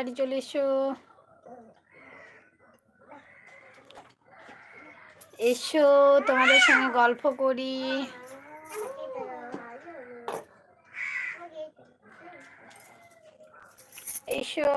তাড়াতাড়ি চলে এসো। এসো তোমাদের সঙ্গে গল্প করি। এসো।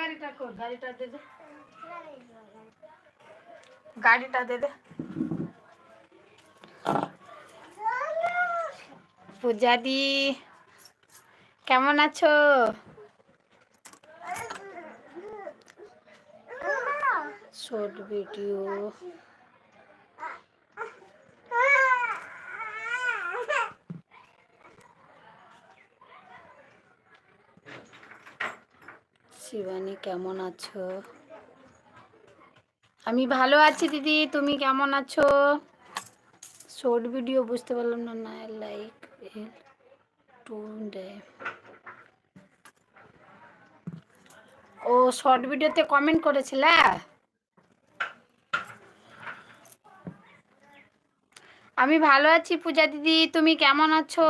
গাড়িটা গাড়িটা দে দে। গাড়িটা দে দে। পূজাদি কেমন আছো? Short video. শিবানী, কেমন আছো? আমি ভালো আছি দিদি, তুমি কেমন আছো? শর্ট ভিডিও বুঝতে পারলাম না না লাইক ও, শর্ট ভিডিওতে কমেন্ট করেছিলে? আমি ভালো আছি পূজা দিদি, তুমি কেমন আছো?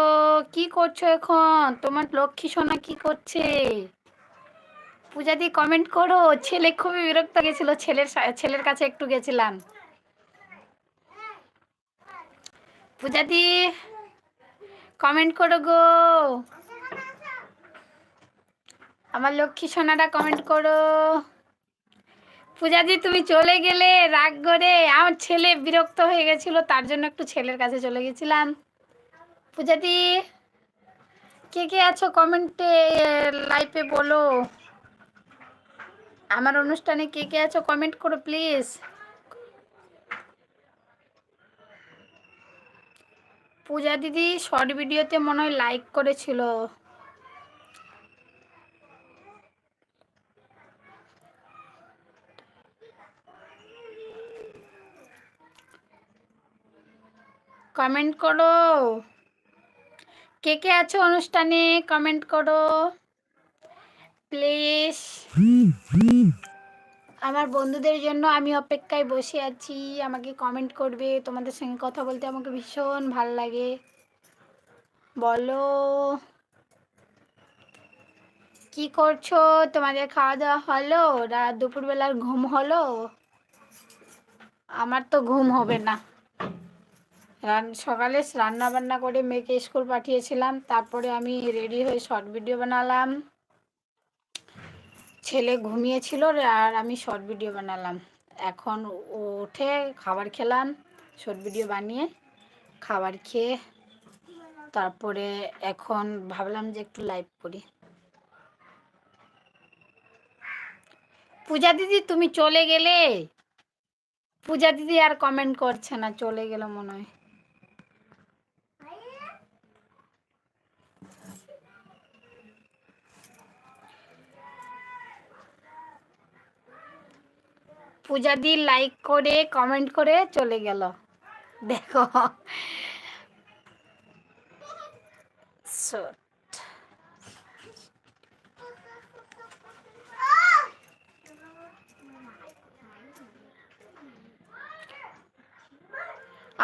কি করছ এখন? তোমার লক্ষ্মী সোনা কি করছে? পূজা দি কমেন্ট করো। ছেলে খুবই বিরক্ত গেছিল। ছেলের ছেলের কাছে একটু গেছিলাম। পূজা দি কমেন্ট করো গো। আমার লক্ষ্মী সোনাটা কমেন্ট করো। পূজা দি, তুমি চলে গেলে রাগ করে। আমার ছেলে বিরক্ত হয়ে গেছিল, তার জন্য একটু ছেলের কাছে চলে গেছিলাম। পূজা দি, কে কে আছো কমেন্টে লাইভে বলো। আমার অনুষ্ঠানে কে কে আছো কমেন্ট করো প্লিজ পূজা দিদি শর্ট ভিডিওতে মনে হয় লাইক করেছিল। কমেন্ট করো। কে কে আছো অনুষ্ঠানে? কমেন্ট করো। প্লিজ। আমার বন্ধুদের জন্য আমি অপেক্ষায় বসে আছি। আমাকে কমেন্ট করবে। তোমাদের সঙ্গে কথা বলতে আমাকে ভীষণ ভালো লাগে। বলো। কি করছ? তোমাদের খাওয়া দাওয়া হলো? রাত দুপুরবেলার ঘুম হলো? আমার তো ঘুম হবে না। সকালে রান্না বান্না করে মেয়েকে স্কুল পাঠিয়েছিলাম। তারপরে আমি রেডি হয়ে শর্ট ভিডিও বানালাম। ছেলে ঘুমিয়েছিল আর আমি শর্ট ভিডিও বানালাম। এখন উঠে খাবার খেলাম শর্ট ভিডিও বানিয়ে খাবার খেয়ে তারপরে এখন ভাবলাম যে একটু লাইভ করি। পূজা দিদি, তুমি চলে গেলে? পূজা দিদি আর কমেন্ট করছে না, চলে গেল মনে হয়। পূজা দি লাইক করে কমেন্ট করে চলে গেল। দেখো।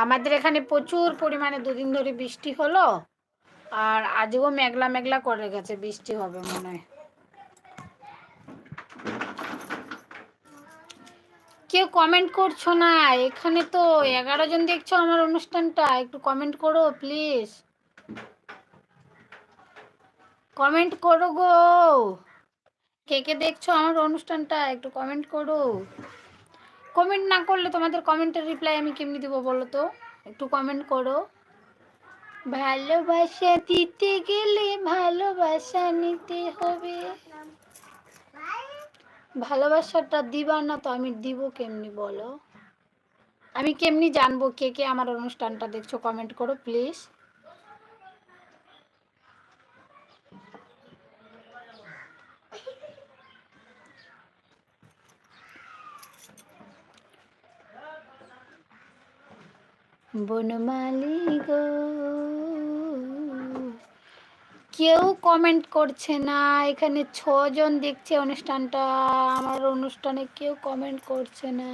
আমাদের এখানে প্রচুর পরিমাণে দুদিন ধরে বৃষ্টি হলো, আর আজও মেঘলা মেঘলা করে গেছে, বৃষ্টি হবে মনে হয়। কেউ কমেন্ট করছ না। এখানে তো এগারো জন দেখছ আমার অনুষ্ঠানটা। একটু কমেন্ট করো প্লিজ কমেন্ট করো গো। কে কে দেখছ আমার অনুষ্ঠানটা? একটু কমেন্ট করো। কমেন্ট না করলে তোমাদের কমেন্টের রিপ্লাই আমি কেমনি দেবো বলো তো? একটু কমেন্ট করো। ভালোবাসা দিতে গেলে ভালোবাসা নিতে হবে। ভালোবাসাটা দিবা না তো আমি দিব কেমনি বলো? আমি কেমনি জানব কে কে আমার অনুষ্ঠানটা দেখছ? কমেন্ট করো প্লিজ বনমালি গো। কেউ কমেন্ট করছে না। এখানে ছজন দেখছে অনুষ্ঠানটা। আমার অনুষ্ঠানে কেউ কমেন্ট করছে না।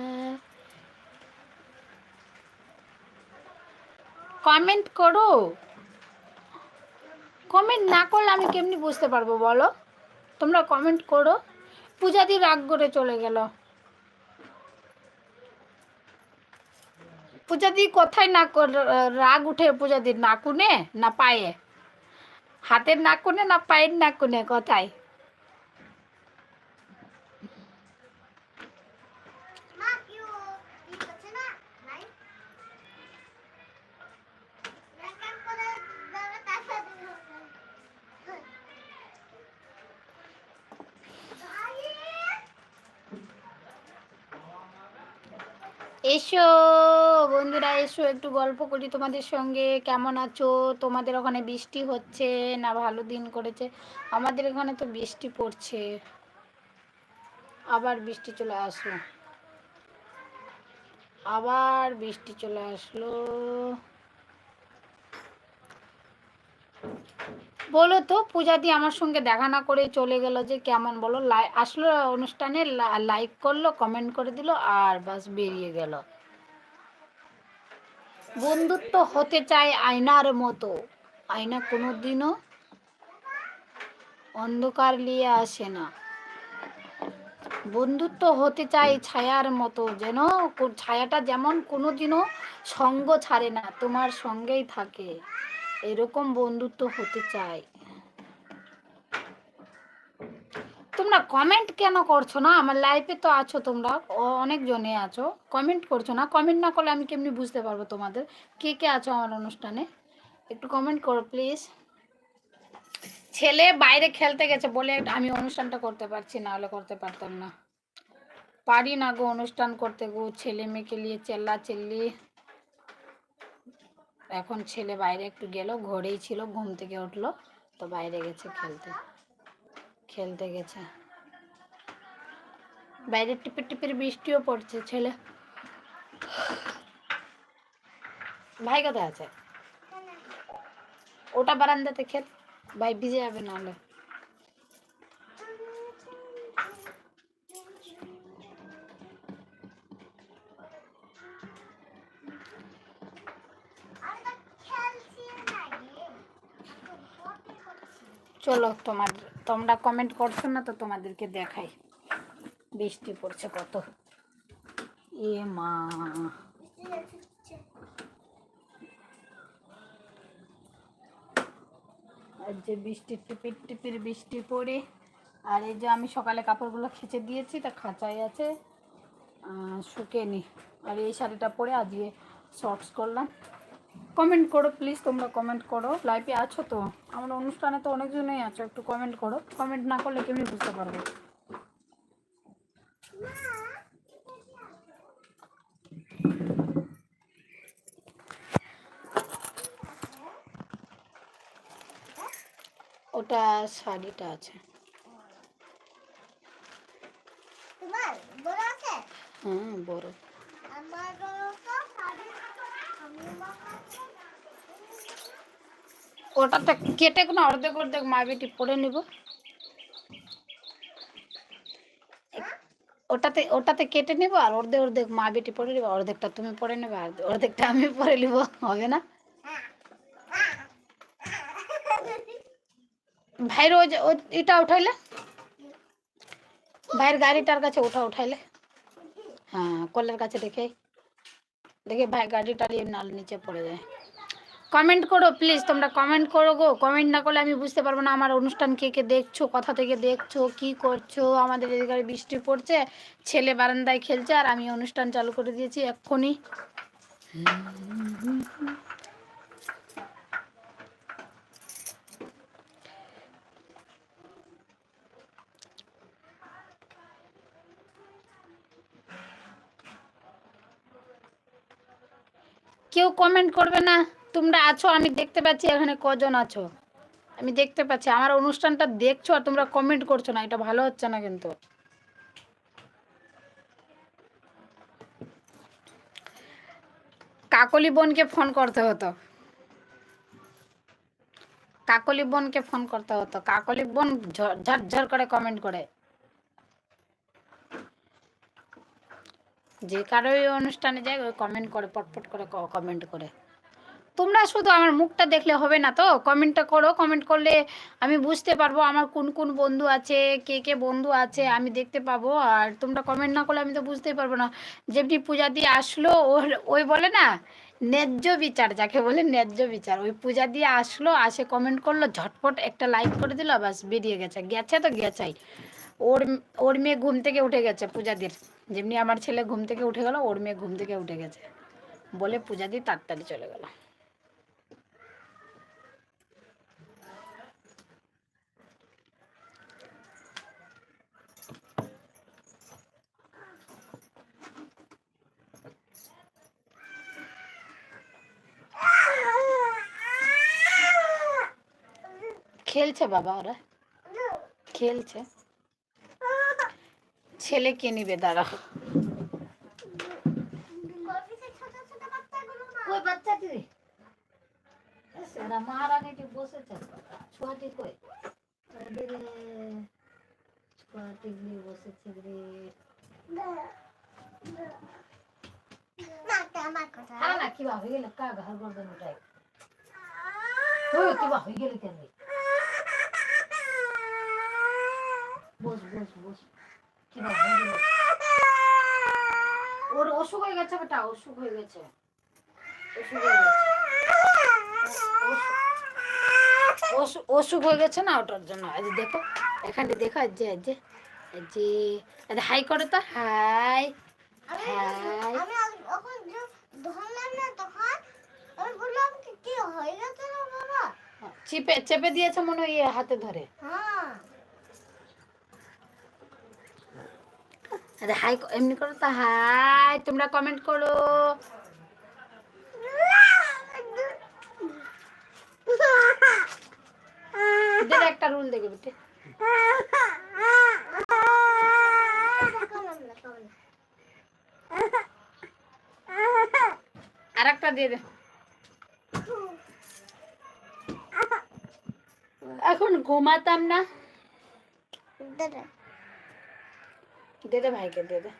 কমেন্ট করো। কমেন্ট না করলে আমি কেমনি বুঝতে পারব বলো? তোমরা কমেন্ট করো। পূজাদি রাগ করে চলে গেল। পূজাদি কোথায় না রাগ উঠে পূজাদির নাকুনে না পায়ে? হাতের নাকুনে না পায়ের নাকুনে কোথায়। এসো, বন্ধুরা, এসো, একটু গল্প করি তোমাদের সঙ্গে। কেমন আছো? তোমাদের ওখানে বৃষ্টি হচ্ছে না ভালো দিন করেছে? আমাদের এখানে তো বৃষ্টি পড়ছে। আবার বৃষ্টি চলে আসলো। আবার বৃষ্টি চলে আসলো। বলো তো পূজা দিয়ে আমার সঙ্গে দেখা না করে চলে গেল যে কেমন বলো? আসলো অনুষ্ঠানে লাইক করল কমেন্ট করে দিল আর বাস বেরিয়ে গেল। বন্ধুত্ব হতে চায় আয়নার মতো। আয়না কোনো দিনও অন্ধকার নিয়ে আসে না। বন্ধুত্ব হতে চাই ছায়ার মতো, যেন ছায়াটা যেমন কোনোদিনও সঙ্গ ছাড়ে না, তোমার সঙ্গেই থাকে। এরকম বন্ধুত্ব হতে চাই। তোমরা কমেন্ট কেন করছ না? আমার লাইফে তো আছো তোমরা অনেক জনে আছো। কমেন্ট করছ না? কমেন্ট না করলে আমি কেমনি বুঝতে পারব তোমাদের? কে কে আছো আমার অনুষ্ঠানে? একটু কমেন্ট করো প্লিজ ছেলে বাইরে খেলতে গেছে বলে আমি অনুষ্ঠানটা করতে পারছি না, হলে করতে পারতাম না। পারি না গো অনুষ্ঠান করতে গো, ছেলে মেয়েকে নিয়ে চেল্লা চেল্লি এখন ছেলে বাইরে একটু গেল, ঘরেই ছিল, ঘুম থেকে উঠল, তো বাইরে গেছে খেলতে। খেলতে গেছে। বাইরে টিপে টিপের বৃষ্টিও পড়ছে, ছেলে। ভাই কোথায় আছে? ওটা বারান্দাতে খেল। ভাই ভিজে যাবে নাহলে। চলো, তোমার, তোমরা কমেন্ট করছ না তো তোমাদেরকে দেখাই। বৃষ্টি পড়ছে কত। এ মা। আর যে বৃষ্টি, টিপির টিপির বৃষ্টি পড়ে, আর এই যে আমি সকালে কাপড়গুলো খেঁচে দিয়েছি, তা খাঁচাই আছে। শুকেনি আর এই শাড়িটা পরে আজকে শর্টস করলাম। কমেন্ট করো প্লিজ তোমরা কমেন্ট করো। লাইভে আছো তো? আমার অনুষ্ঠানে তো অনেকজনই আছো একটু কমেন্ট করো। কমেন্ট না করলে কেমনি বুঝতে পারব? ওটা শাড়িটা আছে। তোমার বড় আছে? হ্যাঁ বড় আমার বড় তো শাড়ি আমি মাখাচ্ছি। ওটাতে কেটে কোনো অর্ধেক অর্ধেক মা বেটি পরে নিব। ওটাতে ওটাতে কেটে নেব আর অর্ধেক অর্ধেক মা বেটি পরে নেব। অর্ধেকটা তুমি পরে নেবে আর অর্ধেকটা আমি পরে নিব। হবে না? ভাইয়ের ওই যে এটা উঠাইলে? ভাইয়ের গাড়িটার কাছে ওটা উঠাইলে? হ্যাঁ কলের কাছে দেখে দেখে ভাই গাড়িটা নিয়ে নাল নিচে পড়ে যায়। কমেন্ট করো প্লিজ তোমরা কমেন্ট করো গো। কমেন্ট না করলে আমি বুঝতে পারব না আমার অনুষ্ঠান কে কে দেখছ, কথা থেকে দেখছ, কি করছ, আমাদের এদিকে বৃষ্টি পড়ছে, ছেলে বারান্দায় খেলছে, আর আমি অনুষ্ঠান চালু করে দিয়েছি এক্ষুনি। কেউ কমেন্ট করবে না। তোমরা আছো? আমি দেখতে পাচ্ছি এখানে কজন আছো। আমি দেখতে পাচ্ছি। আমার অনুষ্ঠানটা দেখছ আর তোমরা কমেন্ট করছ না। এটা ভালো হচ্ছে না কিন্তু। কাকলি বোনকে ফোন করতে হতো। কাকলি বোনকে ফোন করতে হতো। কাকলি বোন ঝরঝর করে কমেন্ট করে। যে কারোই অনুষ্ঠানে যায়, ওই কমেন্ট করে, পটপট করে কমেন্ট করে। তোমরা শুধু আমার মুখটা দেখলে হবে না তো? কমেন্টটা করো। কমেন্ট করলে আমি বুঝতে পারব আমার কোন কোন বন্ধু আছে, কে কে বন্ধু আছে, আমি দেখতে পাবো। আর তোমরা কমেন্ট না করলে আমি তো বুঝতেই পারব না। যেমনি পূজা দিয়ে আসলো ওই বলে না, ন্যায্য বিচার, যাকে বলে ন্যায্য বিচার। ওই পূজা দিয়ে আসলো, আসে কমেন্ট করল, ঝটপট একটা লাইক করে দিল বাস বেরিয়ে গেছে। গেছে তো গেছাই। ওর ওর মেয়ে ঘুম থেকে উঠে গেছে পূজাদির। যেমনি আমার ছেলে ঘুম থেকে উঠে গেল, ওর মেয়ে ঘুম থেকে উঠে গেছে। বলে পূজাদি তাড়াতাড়ি চলে গেল। খেলছে বাবা ওরা? খেলছে। ছেলে কে নিবে? দাঁড়া মহারানীটি বসেছে। ছোয়াটি কই? ছোয়াটি বসেছে রে। না কিবা হয়ে গেল? কা ঘর গর্দন উঠাই ওই কিবা হয়ে গেল কেন রে? বস বস বস। কিবা গেল ওর অসুখ হয়ে গেছে বেটা অসুখ হয়ে গেছে। অসুখ হয়ে গেছে। অসুখ- হয়ে গেছে না ওটার জন্য। আজ দেখো এখানে দেখো আজ যে আজ যে আজ হাই করো তো হাই হাই। হয়ে চিপে চেপে দিয়েছে মনে হয় ইয়ে হাতে ধরে। হ্যাঁ। আরে হাই, এমনি করো তো, হাই, তোমরা কমেন্ট করো। দে একটা রুল দেখে বেটে। আর একটা দিয়ে দে। এখন ঘুমাতাম না। দাদা দে দে ভাইকে দে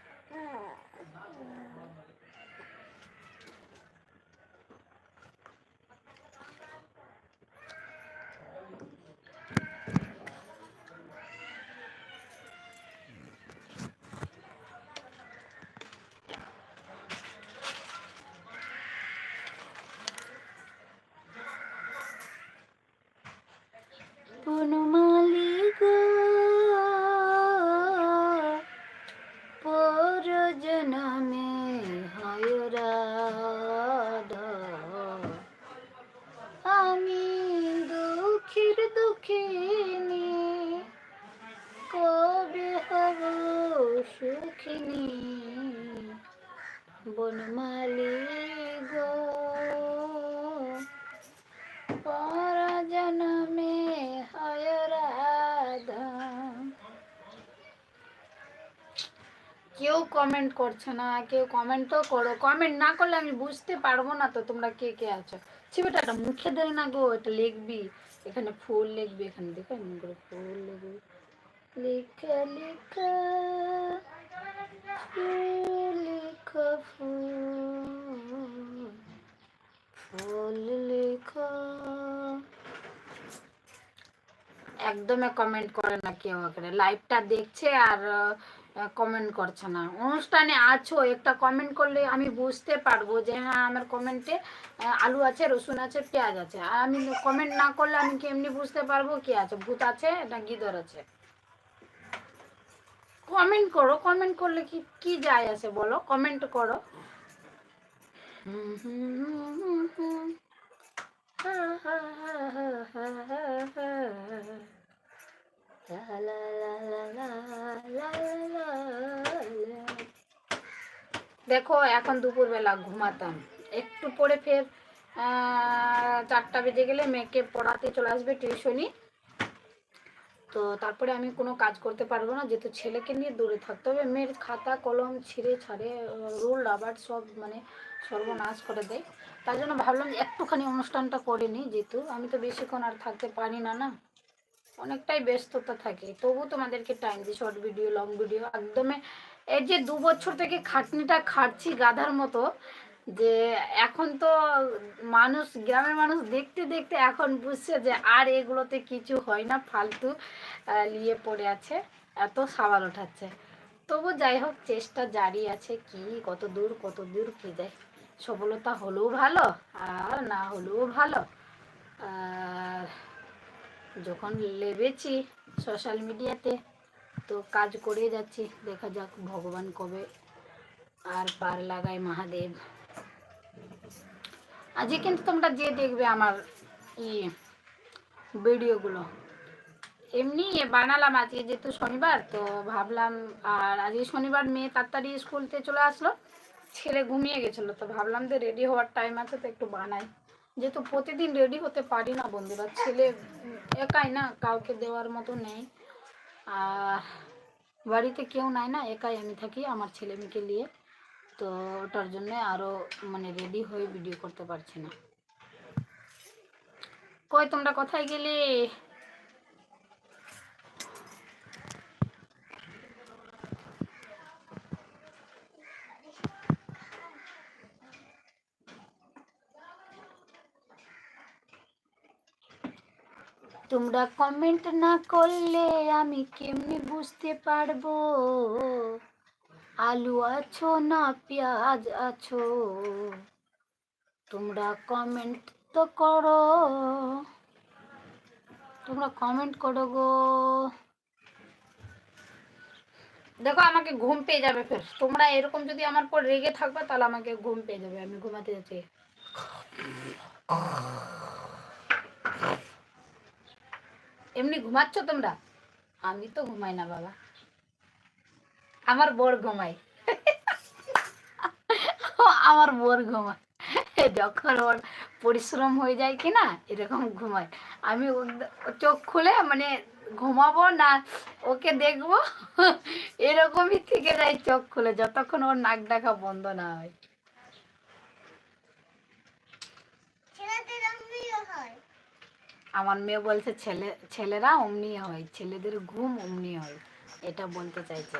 Na na. কমেন্ট করছে না, কেউ কমেন্টও করো। কমেন্ট না করলে আমি বুঝতে পারব না তো তোমরা কে কে আছো। ছিবেটা একটা মুখে দেয় না গো, এটা লিখবি। এখানে ফুল লিখবি, এখানে দেখো, এমন করে ফুল লিখবি। লিখে লিখে একদমই কমেন্ট করে না কেউ লাইভটা দেখছে আর কমেন্ট করছে না। অনুষ্ঠানে আছো, একটা কমেন্ট করলে আমি বুঝতে পারব যে হ্যাঁ আমার কমেন্টে আলু আছে, রসুন আছে, পেঁয়াজ আছে। আর আমি কমেন্ট না করলে আমি কেমনি বুঝতে পারব কি আছে? ভূত আছে না গিদর আছে? কমেন্ট করো কমেন্ট করলে কি কি যায় আছে বলো? কমেন্ট করো। হুম হুম হুম হুম হুম। দেখো, এখন দুপুরবেলা ঘুমাতাম। একটু পরে ফের চারটা বেজে গেলে মেয়েকে পড়াতে চলে আসবে টিউশনি। তো তারপরে আমি কোনো কাজ করতে পারব না, যেহেতু ছেলেকে নিয়ে দূরে থাকতে হবে। মেয়ের খাতা, কলম, ছিঁড়ে ছাড়ে, রুল, রাবার সব মানে সর্বনাশ করে দেয়। তার জন্য ভাবলাম একটুখানি অনুষ্ঠানটা করে নিই, যেহেতু আমি তো বেশিক্ষণ আর থাকতে পারি না না? অনেকটাই ব্যস্ততা থাকে। তবু তোমাদেরকে টাইম দিই শর্ট ভিডিও লং ভিডিও একদমে এই যে দু বছর থেকে খাটনিটা খাটছি গাধার মতো, যে এখন তো মানুষ, গ্রামের মানুষ দেখতে দেখতে এখন বুঝছে যে আর এগুলোতে কিছু হয় না, ফালতু নিয়ে পড়ে আছে, এত সাবাল ওঠাচ্ছে। তবু যাই হোক, চেষ্টা জারি আছে কি, কত দূর কত দূর, কি যায় সফলতা হলেও ভালো, আর না হলেও ভালো। আর যখন লেবেছি সোশ্যাল মিডিয়াতে তো কাজ করে যাচ্ছি। দেখা যাক ভগবান কবে আর পার লাগায় মহাদেব। আজকে কিন্তু তোমরা যে দেখবে আমার ই ভিডিওগুলো এমনি বানালাম আজকে যেহেতু শনিবার, তো ভাবলাম আর আজকে শনিবার মেয়ে তাড়াতাড়ি স্কুলতে চলে আসলো। ছেলে ঘুমিয়ে গেছিল, তো ভাবলাম যে রেডি হওয়ার টাইম আছে, তো একটু বানাই। যেহেতু প্রতিদিন রেডি হতে পারি না বন্ধুরা ছেলে একাই না, কাউকে দেওয়ার মতো নেই। আর বাড়িতে কেউ নাই না, একাই আমি থাকি আমার ছেলে মেয়েকে নিয়ে। তো ওটার জন্য আরও মানে রেডি হয়ে ভিডিও করতে পারছি না। কই, তোমরা কোথায় গেলে? তোমরা কমেন্ট না করলে আমি কেমনি বুঝতে পারব? আলু আছো না পেঁয়াজ আছো? তোমরা কমেন্ট তো করো। তোমরা কমেন্ট করো গো। দেখো, আমাকে ঘুম পেয়ে যাবে ফের। তোমরা এরকম যদি আমার পর রেগে থাকবে, তাহলে আমাকে ঘুম পেয়ে যাবে। আমি ঘুমাতে যাচ্ছি। এমনি ঘুমাচ্ছ তোমরা? আমি তো ঘুমাই না, বাবা। আমার বর ঘুমাই আমার বর ঘুমায়। যখন ওর পরিশ্রম হয়ে যায় কি না এরকম ঘুমায়। আমি চোখ খুলে মানে ঘুমাবো না, ওকে দেখব? এরকমই থেকে যায় চোখ খুলে, যতক্ষণ ওর নাক ডাকা বন্ধ না হয় ছেলেদের এমনিও হয় আমার মেয়ে বলছে, ছেলে, ছেলেরা অমনি হয়, ছেলেদের ঘুম অমনি হয়। এটা বলতে চাইছে।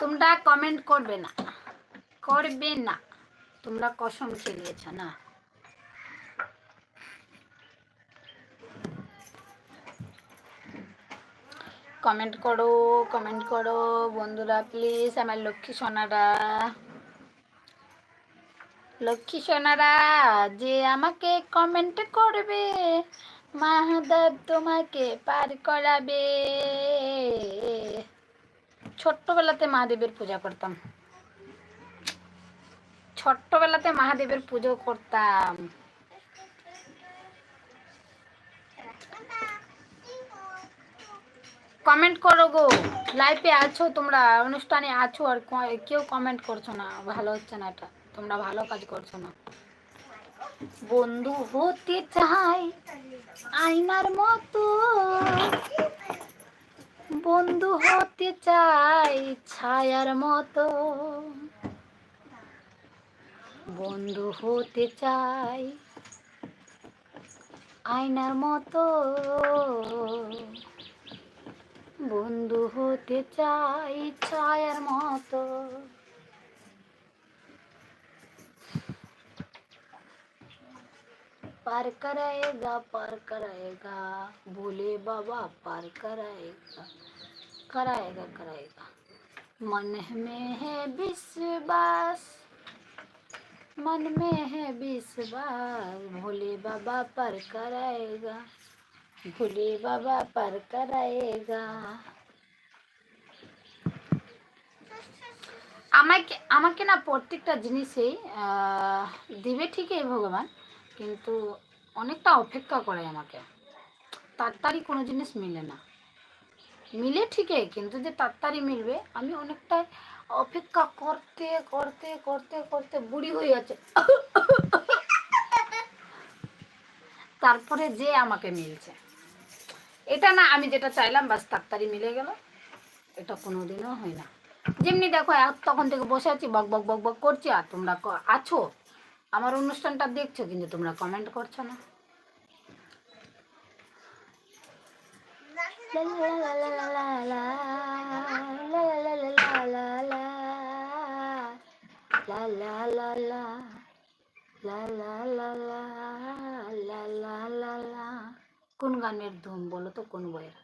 তোমরা কমেন্ট করবে না। করবে না। তোমরা কসম খেলিয়েছ না। কমেন্ট করো কমেন্ট করো। বন্ধুরা প্লিজ আমার লক্ষ্মী সোনারা। লক্ষ্মী সোনারা, যে আমাকে কমেন্ট করবে মাহাদেব তোমাকে পার করাবে। ছোট্টবেলাতে মহাদেবের পূজা করতাম। ছোট্টবেলাতে মহাদেবের পুজো করতাম। কমেন্ট করো গো। লাইফে আছো তোমরা, অনুষ্ঠানে আছো আর কেউ কমেন্ট করছ না, ভালো হচ্ছে না এটা। তোমরা ভালো কাজ করছ না। বন্ধু হতে চাই আয়নার মতো। বন্ধু হতে চাই ছায়ার মতো। বন্ধু হতে চাই আয়নার মতো। বন্ধু হতে চাই ছায়ার মতো। पार कराएगा पार कराएगा बोले बाबा पार कराएगा कराएगा कराएगा मन में है विश्वास मन में है विश्वास भोले बाबा पर कराएगा भोले बाबा पर कराएगा আমাকে আমাকে না প্রত্যেকটা জিনিসেই আহ, দিবে ঠিকই ভগবান কিন্তু অনেকটা অপেক্ষা করে আমাকে। তাড়াতাড়ি কোনো জিনিস মিলে না। মিলে ঠিকই, কিন্তু যে তাড়াতাড়ি মিলবে, আমি অনেকটা অপেক্ষা করতে করতে করতে করতে বুড়ি হয়ে যাচ্ছে। তারপরে যে আমাকে মিলছে। এটা না, আমি যেটা চাইলাম, বাস তাড়াতাড়ি মিলে গেল। এটা কোনোদিনও হয় না। যেমনি দেখো তখন থেকে বসে আছি, বক বক বক বক করছি, আর তোমরা আছো? আমার অনুষ্ঠানটা দেখছ কিন্তু তোমরা কমেন্ট করছ না। কোন গানের ধুম বলো তো, কোন বইয়ের?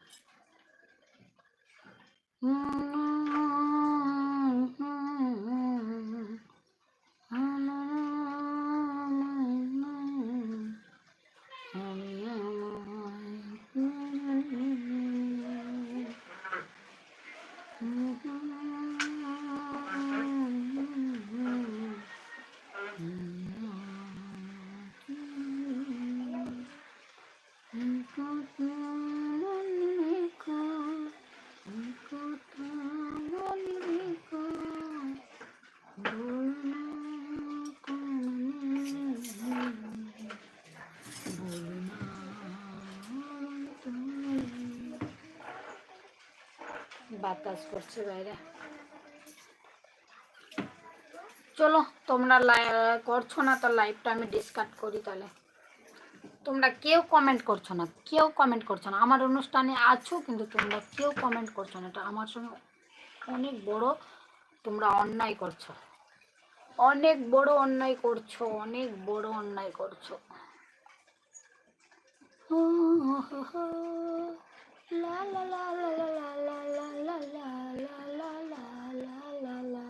বাতাস করছে বাইরে। চলো, তোমরা করছ না তো লাইভটা আমি ডিসকাট করি তাহলে। তোমরা কেউ কমেন্ট করছ না, কেউ কমেন্ট করছ না। আমার অনুষ্ঠানে আছো, কিন্তু তোমরা কেউ কমেন্ট করছ না। এটা আমার সঙ্গে অনেক বড় তোমরা অন্যায় করছ। অনেক বড় অন্যায় করছ, অনেক বড় অন্যায় করছ। লা লা লা লা লা লা লা লা লা লা লা লা লা লা লা।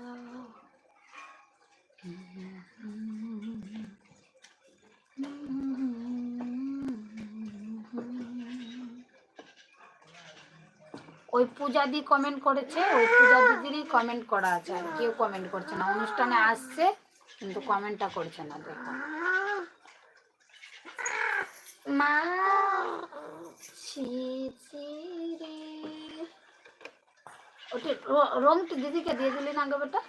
ওই পূজা দি কমেন্ট করেছে ওই পূজা দিদিরই কমেন্ট করা আছে আর কেউ কমেন্ট করছে না অনুষ্ঠানে আসছে কিন্তু কমেন্টটা করছে না দেখো মা ওটি র- দিদিকে দিয়ে দিলি না বেটা?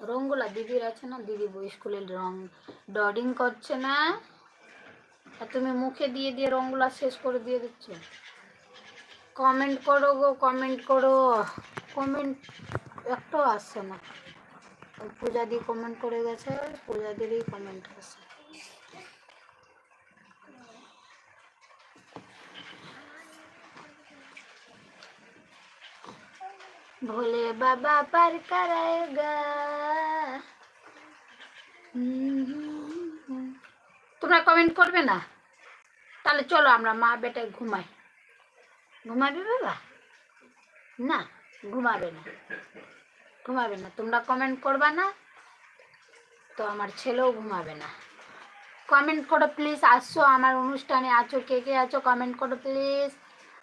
রংগুলা দিদির আছে না? দিদি স্কুলের রং। ডডিং করছে না? আর তুমি মুখে দিয়ে দিয়ে রংগুলা শেষ করে দিয়ে দিচ্ছ। কমেন্ট করো গো, কমেন্ট করো। কমেন্ট, একটাও আসছে না। পূজা দি কমেন্ট করে গেছে, পূজা দিরই কমেন্ট আসছে। भोले बाबा पर करेगा তোমরা কমেন্ট করবে না তাহলে চলো আমরা মা বেটায় ঘুমাই ঘুমাবে বাবা না ঘুমাবে না ঘুমাবে না তোমরা কমেন্ট করবা না তো আমার ছেলেও ঘুমাবে না কমেন্ট করো প্লিজ আসছো আমার অনুষ্ঠানে আছো কে কে আছো কমেন্ট করো প্লিজ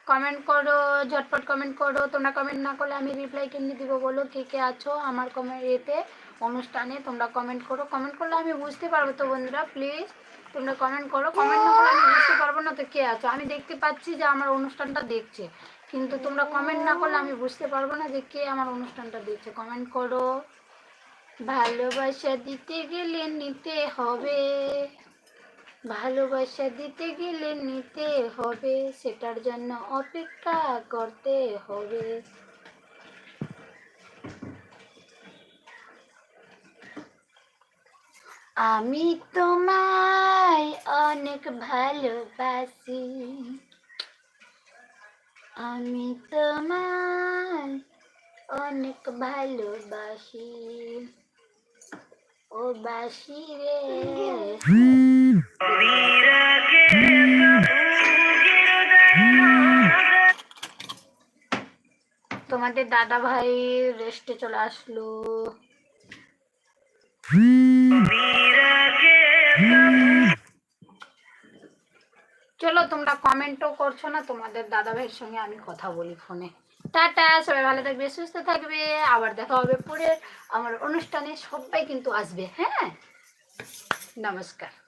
কমেন্ট করো, ঝটপট কমেন্ট করো। তোমরা কমেন্ট না করলে আমি রিপ্লাই কেমনি দিব বলো? কে কে আছো আমার কমেন্ট এতে অনুষ্ঠানে তোমরা কমেন্ট করো। কমেন্ট করলে আমি বুঝতে পারব তো বন্ধুরা প্লিজ তোমরা কমেন্ট করো। কমেন্ট না করলে আমি বুঝতে পারব না তো কে আছো। আমি দেখতে পাচ্ছি যে আমার অনুষ্ঠানটা দেখছে। কিন্তু তোমরা কমেন্ট না করলে আমি বুঝতে পারব না যে কে আমার অনুষ্ঠানটা দেখছে। কমেন্ট করো। ভালোবাসা দিতে গেলে নিতে হবে। ভালোবাসা দিতে গেলে নিতে হবে, সেটার জন্য অপেক্ষা করতে হবে। আমি তোমায় অনেক ভালোবাসি। আমি তোমায় অনেক ভালোবাসি। ও তোমাদের দাদা ভাই রেস্টে চলে আসলো। চলো তোমরা কমেন্টও করছ না, তোমাদের দাদা ভাইয়ের সঙ্গে আমি কথা বলি ফোনে টাটা, সবাই ভালো থাকবে, সুস্থ থাকবে। আবার দেখা হবে পরে আমার অনুষ্ঠানে, সবাই কিন্তু আসবে হ্যাঁ? নমস্কার।